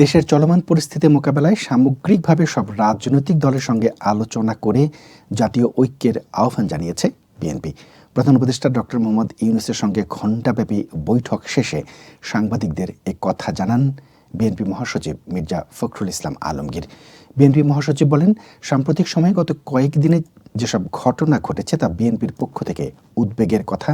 দেশের চলমান পরিস্থিতি মোকাবেলায় সামগ্রিকভাবে সব রাজনৈতিক দলের সঙ্গে আলোচনা করে জাতীয় ঐক্যের আহ্বান জানিয়েছে বিএনপি। প্রধান উপদেষ্টা ডক্টর মোহাম্মদ ইউনুসের সঙ্গে ঘণ্টাব্যাপী বৈঠক শেষে সাংবাদিকদের এ কথা জানান বিএনপি মহাসচিব মির্জা ফখরুল ইসলাম আলমগীর। বিএনপি মহাসচিব বলেন, সাম্প্রতিক সময়ে গত কয়েকদিনে যেসব ঘটনা ঘটেছে তা বিএনপির পক্ষ থেকে উদ্বেগের কথা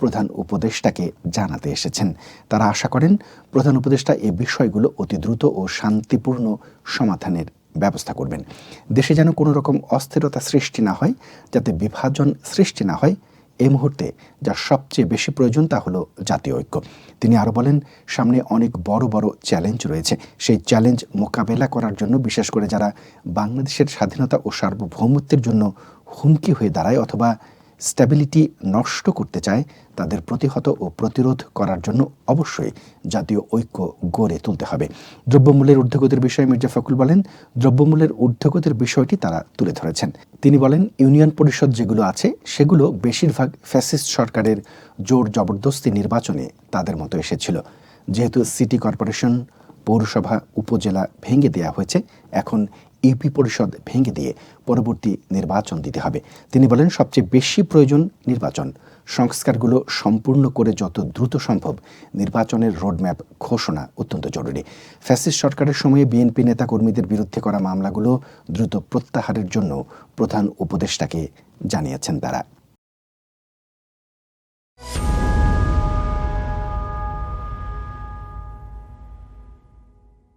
প্রধান উপদেষ্টাকে জানাতে এসেছেন। তারা আশা করেন প্রধান উপদেষ্টা এই বিষয়গুলো অতি দ্রুত ও শান্তিপূর্ণ সমাধানের ব্যবস্থা করবেন। দেশে যেন কোনো রকম অস্থিরতা সৃষ্টি না হয়, যাতে বিভাজন সৃষ্টি না হয় এই মুহূর্তে যা সবচেয়ে বেশি প্রয়োজন তা হলো জাতীয় ঐক্য। তিনি আরও বলেন, সামনে অনেক বড় বড় চ্যালেঞ্জ রয়েছে। সেই চ্যালেঞ্জ মোকাবেলা করার জন্য বিশেষ করে যারা বাংলাদেশের স্বাধীনতা ও সার্বভৌমত্বের জন্য হুমকি হয়ে দাঁড়ায় অথবা স্ট্যাবিলিটি নষ্ট করতে চায়, তাদের প্রতিহত ও প্রতিরোধ করার জন্য অবশ্যই জাতীয় ঐক্য গড়ে তুলতে হবে। দ্রব্যমূল্যের ঊর্ধ্বগতির বিষয়ে মির্জা ফখরুল বলেন, দ্রব্যমূল্যের ঊর্ধ্বগতির বিষয়টি তারা তুলে ধরেছেন। তিনি বলেন, ইউনিয়ন পরিষদ যেগুলো আছে, সেগুলো বেশিরভাগ ফ্যাসিস্ট সরকারের জোর জবরদস্তি নির্বাচনে তাদের মতো এসেছিল। যেহেতু সিটি কর্পোরেশন পৌরসভা উপজেলা ভেঙে দেওয়া হয়েছে, এখন ইউপি পরিষদ ভেঙে দিয়ে পরবর্তী নির্বাচন দিতে হবে। তিনি বলেন, সবচেয়ে বেশি প্রয়োজন নির্বাচন। সংস্কারগুলো সম্পূর্ণ করে যত দ্রুত সম্ভব নির্বাচনের রোডম্যাপ ঘোষণা অত্যন্ত জরুরি। ফ্যাসিস্ট সরকারের সময়ে বিএনপি নেতাকর্মীদের বিরুদ্ধে করা মামলাগুলো দ্রুত প্রত্যাহারের জন্য প্রধান উপদেষ্টাকে জানিয়েছেন তারা।